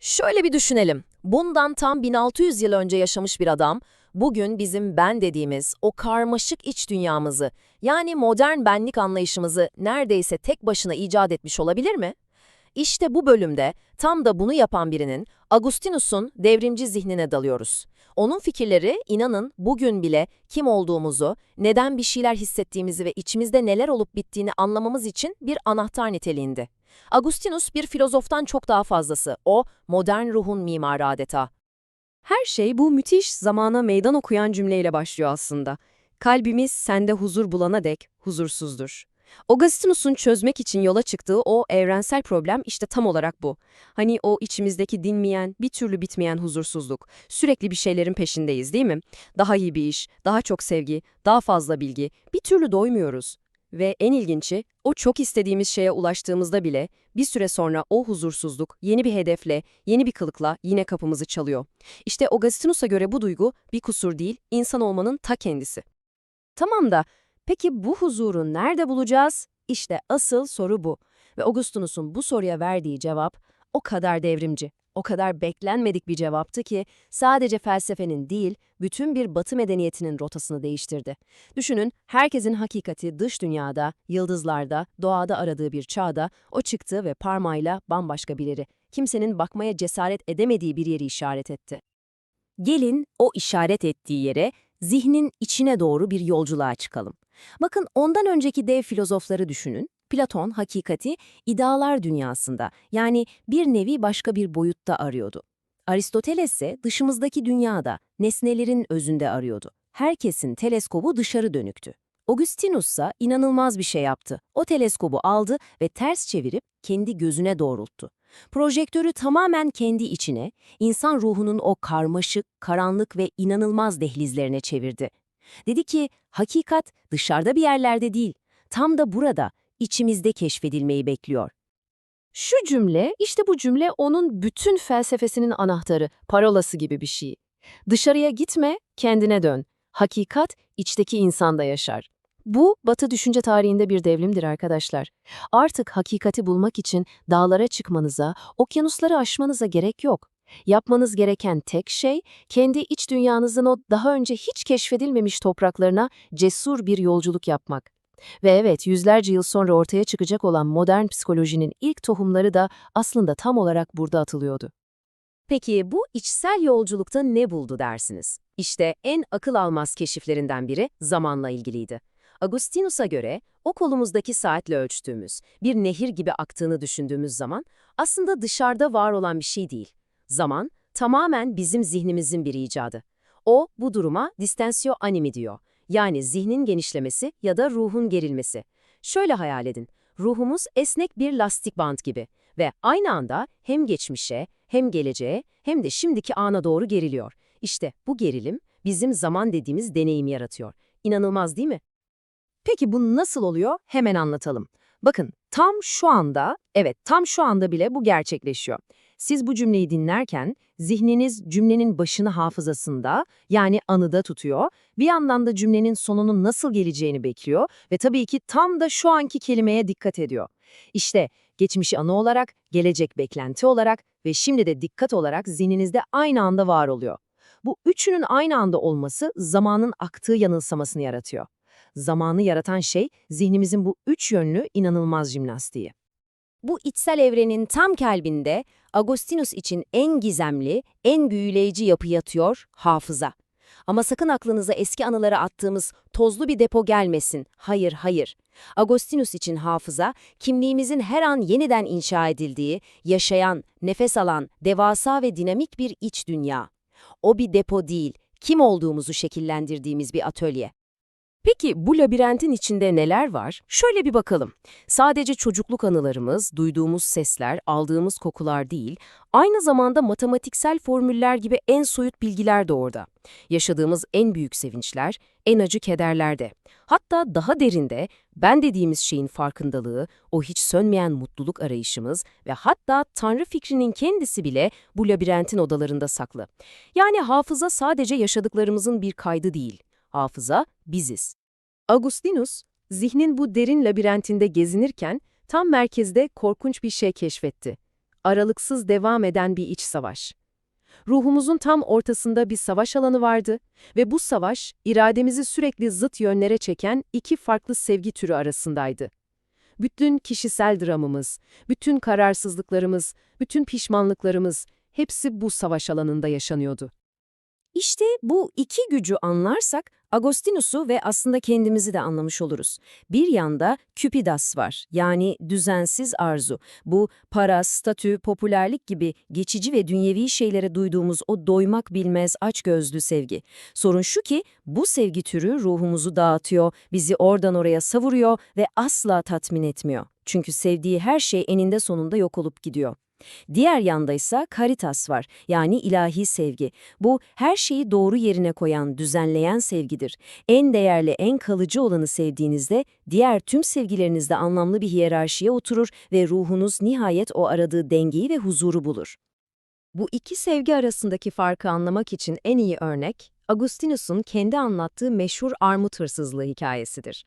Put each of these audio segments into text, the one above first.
Şöyle bir düşünelim. Bundan tam 1600 yıl önce yaşamış bir adam, bugün bizim ben dediğimiz o karmaşık iç dünyamızı, yani modern benlik anlayışımızı neredeyse tek başına icat etmiş olabilir mi? İşte bu bölümde tam da bunu yapan birinin, Agustinus'un devrimci zihnine dalıyoruz. Onun fikirleri, inanın bugün bile kim olduğumuzu, neden bir şeyler hissettiğimizi ve içimizde neler olup bittiğini anlamamız için bir anahtar niteliğinde. Agustinus bir filozoftan çok daha fazlası. O, modern ruhun mimarı adeta. Her şey bu müthiş zamana meydan okuyan cümleyle başlıyor aslında. Kalbimiz sende huzur bulana dek huzursuzdur. Augustinus'un çözmek için yola çıktığı o evrensel problem işte tam olarak bu. Hani o içimizdeki dinmeyen, bir türlü bitmeyen huzursuzluk. Sürekli bir şeylerin peşindeyiz değil mi? Daha iyi bir iş, daha çok sevgi, daha fazla bilgi. Bir türlü doymuyoruz. Ve en ilginci, o çok istediğimiz şeye ulaştığımızda bile bir süre sonra o huzursuzluk yeni bir hedefle, yeni bir kılıkla yine kapımızı çalıyor. İşte Augustinus'a göre bu duygu bir kusur değil, insan olmanın ta kendisi. Tamam da peki bu huzuru nerede bulacağız? İşte asıl soru bu. Ve Augustinus'un bu soruya verdiği cevap o kadar devrimci, o kadar beklenmedik bir cevaptı ki sadece felsefenin değil, bütün bir batı medeniyetinin rotasını değiştirdi. Düşünün, herkesin hakikati dış dünyada, yıldızlarda, doğada aradığı bir çağda o çıktı ve parmağıyla bambaşka birileri, kimsenin bakmaya cesaret edemediği bir yeri işaret etti. Gelin o işaret ettiği yere, zihnin içine doğru bir yolculuğa çıkalım. Bakın ondan önceki dev filozofları düşünün. Platon hakikati idealar dünyasında yani bir nevi başka bir boyutta arıyordu. Aristoteles ise dışımızdaki dünyada, nesnelerin özünde arıyordu. Herkesin teleskobu dışarı dönüktü. Augustinus ise inanılmaz bir şey yaptı. O teleskobu aldı ve ters çevirip kendi gözüne doğrulttu. Projektörü tamamen kendi içine, insan ruhunun o karmaşık, karanlık ve inanılmaz dehlizlerine çevirdi. Dedi ki, hakikat dışarıda bir yerlerde değil, tam da burada, içimizde keşfedilmeyi bekliyor. Şu cümle, işte bu cümle onun bütün felsefesinin anahtarı, parolası gibi bir şey. Dışarıya gitme, kendine dön. Hakikat içteki insanda yaşar. Bu, Batı düşünce tarihinde bir devrimdir arkadaşlar. Artık hakikati bulmak için dağlara çıkmanıza, okyanusları aşmanıza gerek yok. Yapmanız gereken tek şey, kendi iç dünyanızın o daha önce hiç keşfedilmemiş topraklarına cesur bir yolculuk yapmak. Ve evet, yüzlerce yıl sonra ortaya çıkacak olan modern psikolojinin ilk tohumları da aslında tam olarak burada atılıyordu. Peki bu içsel yolculukta ne buldu dersiniz? İşte en akıl almaz keşiflerinden biri zamanla ilgiliydi. Agustinus'a göre o kolumuzdaki saatle ölçtüğümüz, bir nehir gibi aktığını düşündüğümüz zaman aslında dışarıda var olan bir şey değil. Zaman tamamen bizim zihnimizin bir icadı. O bu duruma distensio animi diyor. Yani zihnin genişlemesi ya da ruhun gerilmesi. Şöyle hayal edin. Ruhumuz esnek bir lastik bant gibi ve aynı anda hem geçmişe, hem geleceğe, hem de şimdiki ana doğru geriliyor. İşte bu gerilim bizim zaman dediğimiz deneyimi yaratıyor. İnanılmaz değil mi? Peki bu nasıl oluyor? Hemen anlatalım. Bakın tam şu anda, evet tam şu anda bile bu gerçekleşiyor. Siz bu cümleyi dinlerken zihniniz cümlenin başını hafızasında yani anıda tutuyor. Bir yandan da cümlenin sonunun nasıl geleceğini bekliyor ve tabii ki tam da şu anki kelimeye dikkat ediyor. İşte geçmişi anı olarak, gelecek beklenti olarak ve şimdi de dikkat olarak zihninizde aynı anda var oluyor. Bu üçünün aynı anda olması zamanın aktığı yanılsamasını yaratıyor. Zamanı yaratan şey zihnimizin bu üç yönlü inanılmaz jimnastiği. Bu içsel evrenin tam kalbinde Agustinus için en gizemli, en büyüleyici yapı yatıyor hafıza. Ama sakın aklınıza eski anılara attığımız tozlu bir depo gelmesin. Hayır, hayır. Agustinus için hafıza, kimliğimizin her an yeniden inşa edildiği, yaşayan, nefes alan, devasa ve dinamik bir iç dünya. O bir depo değil, kim olduğumuzu şekillendirdiğimiz bir atölye. Peki bu labirentin içinde neler var? Şöyle bir bakalım. Sadece çocukluk anılarımız, duyduğumuz sesler, aldığımız kokular değil, aynı zamanda matematiksel formüller gibi en soyut bilgiler de orada. Yaşadığımız en büyük sevinçler, en acı kederler de. Hatta daha derinde ben dediğimiz şeyin farkındalığı, o hiç sönmeyen mutluluk arayışımız ve hatta Tanrı fikrinin kendisi bile bu labirentin odalarında saklı. Yani hafıza sadece yaşadıklarımızın bir kaydı değil. Hafıza biziz. Agustinus, zihnin bu derin labirentinde gezinirken tam merkezde korkunç bir şey keşfetti. aralıksız devam eden bir iç savaş. Ruhumuzun tam ortasında bir savaş alanı vardı ve bu savaş irademizi sürekli zıt yönlere çeken iki farklı sevgi türü arasındaydı. Bütün kişisel dramımız, bütün kararsızlıklarımız, bütün pişmanlıklarımız hepsi bu savaş alanında yaşanıyordu. İşte bu iki gücü anlarsak Agostinus'u ve aslında kendimizi de anlamış oluruz. Bir yanda Küpidas var, yani düzensiz arzu. Bu para, statü, popülerlik gibi geçici ve dünyevi şeylere duyduğumuz o doymak bilmez açgözlü sevgi. Sorun şu ki bu sevgi türü ruhumuzu dağıtıyor, bizi oradan oraya savuruyor ve asla tatmin etmiyor. Çünkü sevdiği her şey eninde sonunda yok olup gidiyor. Diğer yanda ise karitas var, yani ilahi sevgi. Bu her şeyi doğru yerine koyan, düzenleyen sevgidir. En değerli, en kalıcı olanı sevdiğinizde diğer tüm sevgilerinizde anlamlı bir hiyerarşiye oturur ve ruhunuz nihayet o aradığı dengeyi ve huzuru bulur. Bu iki sevgi arasındaki farkı anlamak için en iyi örnek, Agustinus'un kendi anlattığı meşhur armut hırsızlığı hikayesidir.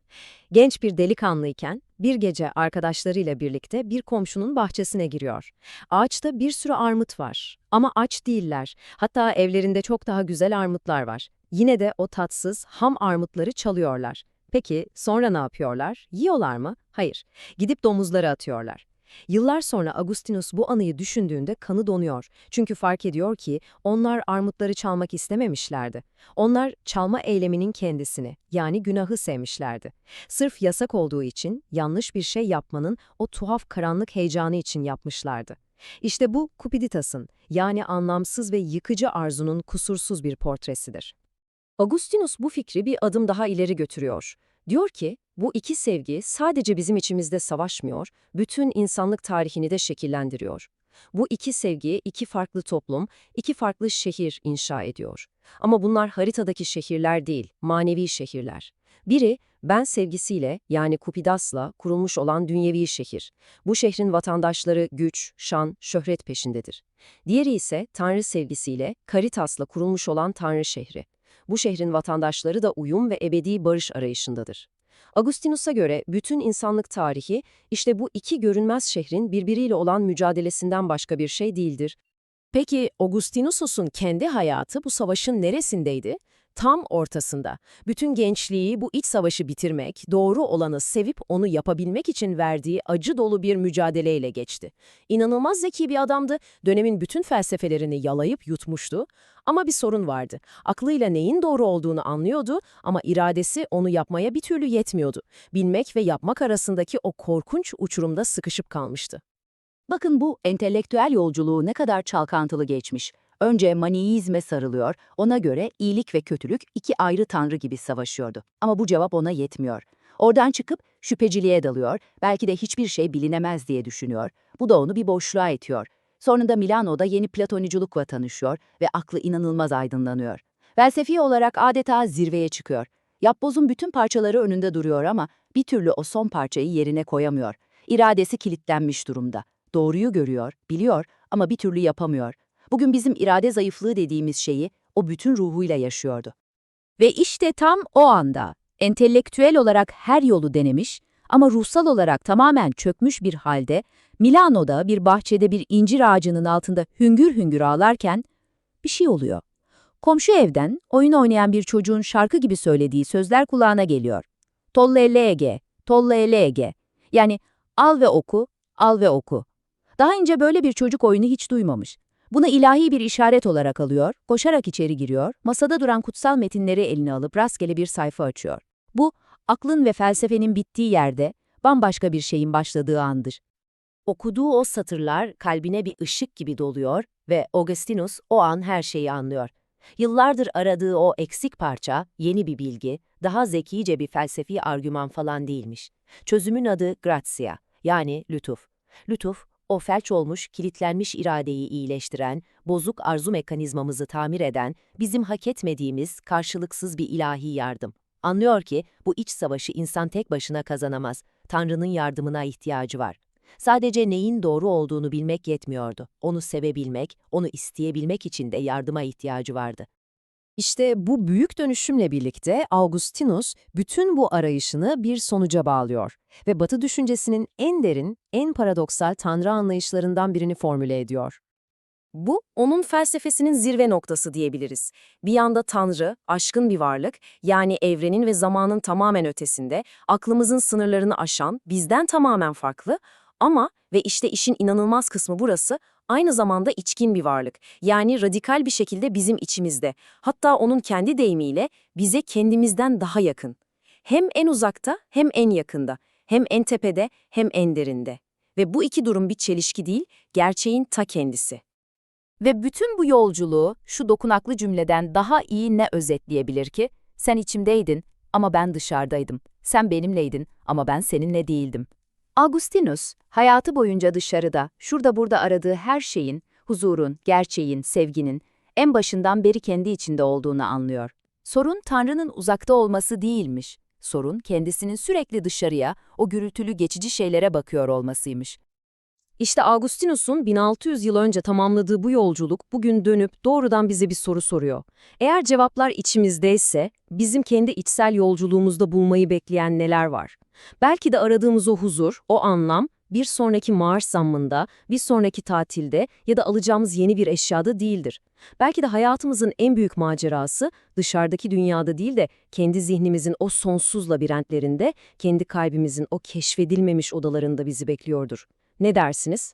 Genç bir delikanlıyken bir gece arkadaşlarıyla birlikte bir komşunun bahçesine giriyor. Ağaçta bir sürü armut var ama aç değiller. Hatta evlerinde çok daha güzel armutlar var. Yine de o tatsız, ham armutları çalıyorlar. Peki sonra ne yapıyorlar? Yiyorlar mı? Hayır. Gidip domuzlara atıyorlar. Yıllar sonra Agustinus bu anıyı düşündüğünde kanı donuyor. Çünkü fark ediyor ki onlar armutları çalmak istememişlerdi. Onlar çalma eyleminin kendisini, yani günahı sevmişlerdi. Sırf yasak olduğu için yanlış bir şey yapmanın o tuhaf karanlık heyecanı için yapmışlardı. İşte bu Cupiditas'ın, yani anlamsız ve yıkıcı arzunun kusursuz bir portresidir. Agustinus bu fikri bir adım daha ileri götürüyor. Diyor ki, bu iki sevgi sadece bizim içimizde savaşmıyor, bütün insanlık tarihini de şekillendiriyor. Bu iki sevgi iki farklı toplum, iki farklı şehir inşa ediyor. Ama bunlar haritadaki şehirler değil, manevi şehirler. Biri, ben sevgisiyle yani Kupidas'la kurulmuş olan dünyevi şehir. Bu şehrin vatandaşları güç, şan, şöhret peşindedir. Diğeri ise Tanrı sevgisiyle, Karitas'la kurulmuş olan Tanrı şehri. Bu şehrin vatandaşları da uyum ve ebedi barış arayışındadır. Agustinus'a göre bütün insanlık tarihi işte bu iki görünmez şehrin birbiriyle olan mücadelesinden başka bir şey değildir. Peki Augustinus'un kendi hayatı bu savaşın neresindeydi? Tam ortasında. Bütün gençliği bu iç savaşı bitirmek, doğru olanı sevip onu yapabilmek için verdiği acı dolu bir mücadeleyle geçti. İnanılmaz zeki bir adamdı, dönemin bütün felsefelerini yalayıp yutmuştu. Ama bir sorun vardı. Aklıyla neyin doğru olduğunu anlıyordu ama iradesi onu yapmaya bir türlü yetmiyordu. Bilmek ve yapmak arasındaki o korkunç uçurumda sıkışıp kalmıştı. Bakın bu entelektüel yolculuğu ne kadar çalkantılı geçmiş. Önce maniizme sarılıyor, ona göre iyilik ve kötülük iki ayrı tanrı gibi savaşıyordu. Ama bu cevap ona yetmiyor. Oradan çıkıp şüpheciliğe dalıyor, belki de hiçbir şey bilinemez diye düşünüyor. Bu da onu bir boşluğa itiyor. Sonunda Milano'da yeni platoniculukla tanışıyor ve aklı inanılmaz aydınlanıyor. Felsefi olarak adeta zirveye çıkıyor. Yapbozun bütün parçaları önünde duruyor ama bir türlü o son parçayı yerine koyamıyor. İradesi kilitlenmiş durumda. Doğruyu görüyor, biliyor ama bir türlü yapamıyor. Bugün bizim irade zayıflığı dediğimiz şeyi o bütün ruhuyla yaşıyordu. Ve işte tam o anda entelektüel olarak her yolu denemiş ama ruhsal olarak tamamen çökmüş bir halde Milano'da bir bahçede bir incir ağacının altında hüngür hüngür ağlarken bir şey oluyor. Komşu evden oyun oynayan bir çocuğun şarkı gibi söylediği sözler kulağına geliyor. Tolle lege, tolle lege. Yani al ve oku, al ve oku. Daha önce böyle bir çocuk oyunu hiç duymamış. Bunu ilahi bir işaret olarak alıyor, koşarak içeri giriyor, masada duran kutsal metinleri eline alıp rastgele bir sayfa açıyor. Bu, aklın ve felsefenin bittiği yerde, bambaşka bir şeyin başladığı andır. Okuduğu o satırlar kalbine bir ışık gibi doluyor ve Augustinus o an her şeyi anlıyor. Yıllardır aradığı o eksik parça, yeni bir bilgi, daha zekice bir felsefi argüman falan değilmiş. Çözümün adı gratia, yani lütuf. Lütuf, o felç olmuş, kilitlenmiş iradeyi iyileştiren, bozuk arzu mekanizmamızı tamir eden, bizim hak etmediğimiz karşılıksız bir ilahi yardım. Anlıyor ki bu iç savaşı insan tek başına kazanamaz. Tanrı'nın yardımına ihtiyacı var. Sadece neyin doğru olduğunu bilmek yetmiyordu. Onu sevebilmek, onu isteyebilmek için de yardıma ihtiyacı vardı. İşte bu büyük dönüşümle birlikte Augustinus bütün bu arayışını bir sonuca bağlıyor ve Batı düşüncesinin en derin, en paradoksal tanrı anlayışlarından birini formüle ediyor. Bu, onun felsefesinin zirve noktası diyebiliriz. Bir yanda Tanrı, aşkın bir varlık, yani evrenin ve zamanın tamamen ötesinde, aklımızın sınırlarını aşan, bizden tamamen farklı ama ve işte işin inanılmaz kısmı burası, aynı zamanda içkin bir varlık. Yani radikal bir şekilde bizim içimizde. Hatta onun kendi deyimiyle bize kendimizden daha yakın. Hem en uzakta hem en yakında. Hem en tepede hem en derinde. Ve bu iki durum bir çelişki değil, gerçeğin ta kendisi. Ve bütün bu yolculuğu şu dokunaklı cümleden daha iyi ne özetleyebilir ki? Sen içimdeydin ama ben dışarıdaydım. Sen benimleydin ama ben seninle değildim. Augustinus, hayatı boyunca dışarıda, şurada burada aradığı her şeyin, huzurun, gerçeğin, sevginin, en başından beri kendi içinde olduğunu anlıyor. Sorun Tanrı'nın uzakta olması değilmiş. Sorun kendisinin sürekli dışarıya, o gürültülü geçici şeylere bakıyor olmasıymış. İşte Augustinus'un 1600 yıl önce tamamladığı bu yolculuk bugün dönüp doğrudan bize bir soru soruyor. Eğer cevaplar içimizdeyse, bizim kendi içsel yolculuğumuzda bulmayı bekleyen neler var? Belki de aradığımız o huzur, o anlam, bir sonraki maaş zammında, bir sonraki tatilde ya da alacağımız yeni bir eşyada değildir. Belki de hayatımızın en büyük macerası dışarıdaki dünyada değil de kendi zihnimizin o sonsuz labirentlerinde, kendi kalbimizin o keşfedilmemiş odalarında bizi bekliyordur. Ne dersiniz?